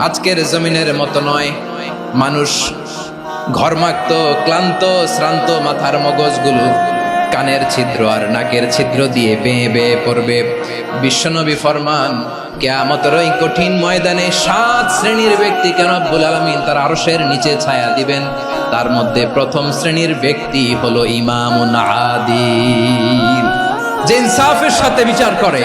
আজকের জমিনের মতো নয়। মানুষ ঘরমাক্ত, ক্লান্ত, শ্রান্ত মাথার মগজগুলো, কানের ছিদ্র আর নাকের ছিদ্র দিয়ে বেয়ে বেয়ে পড়বে। বিশ্বনবী ফরমান, কেয়ামতের ওই কঠিন ময়দানে সাত শ্রেণির ব্যক্তি কেন আব্বুল আলমিন তার আরশের নিচে ছায়া দিবেন? তার মধ্যে প্রথম শ্রেণির ব্যক্তি হলো ইমামুন আদিল। যে ইনসাফের সাথে বিচার করে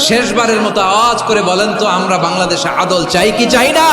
শেষবারের মতো আওয়াজ করে বলেন তো আমরা বাংলাদেশে আদল চাই কি চাই না?